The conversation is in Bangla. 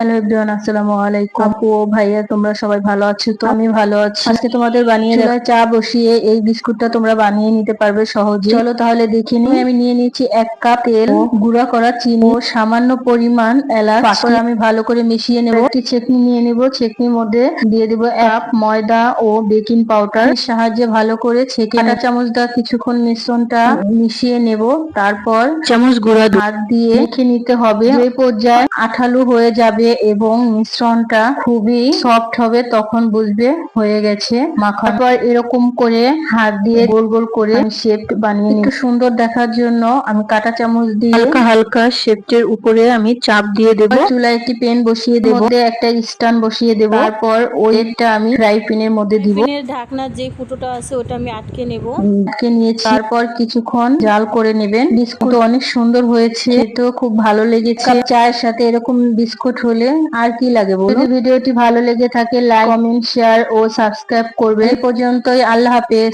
হ্যালো এভরিওয়ান আসসালামু আলাইকুম। আপু ও ভাইয়া তোমরা সবাই ভালো আছো তো? আমি ভালো আছি। আজকে তোমাদের বানিয়ে দেওয়া চা বসিয়ে এই বিস্কুটটা তোমরা বানিয়ে নিতে পারবে সহজে চলো তাহলে দেখে নিই আমি নিয়ে নিয়েছি এক কাপ তেল গুঁড়া করা চিনি ও। সামান্য পরিমাণ এলাচ। তারপর আমি ভালো করে মিশিয়ে নেব। একটি ছেকনি নিয়ে নেব। ছেকনির মধ্যে দিয়ে দেব এক ময়দা ও বেকিং পাউডার। সাহায্যে ভালো করে ছেঁকে আটা চামচ দা কিছুক্ষণ মিশ্রণটা মিশিয়ে নেব। তারপর চামচ গুঁড়া হাত দিয়ে মেখে নিতে হবে। যে পর্যায়ে আঠালো হয়ে যাবে এবং মিশ্রণটা খুবই সফট হবে তখন বুঝবে হয়ে গেছে মাখার পর এরকম করে হাত দিয়ে গোল গোল করে শেপ বানিয়ে একটু সুন্দর দেখার জন্য আমি কাটা চামচ দিয়ে হালকা হালকা শেপটের উপরে আমি চাপ দিয়ে দেব। চুলায় একটি পেন বসিয়ে দেব। একটা স্ট্যান্ড বসিয়ে দেব। তারপর ওয়েটটা আমি ফ্রাই প্যানের মধ্যে দিব। ঢাকনার যে ফুটোটা আছে ওটা আমি আটকে নেব। আটকে নিয়েছি। তারপর কিছুক্ষণ জাল করে নেবেন। বিস্কুট অনেক সুন্দর হয়েছে। তো খুব ভালো লেগেছে। চায়ের সাথে এরকম বিস্কুট হলে আর কি লাগে বলুন? ভিডিওটি ভালো লেগে থাকে লাইক কমেন্ট শেয়ার ও সাবস্ক্রাইব করবে এই পর্যন্তই, আল্লাহ হাফেজ।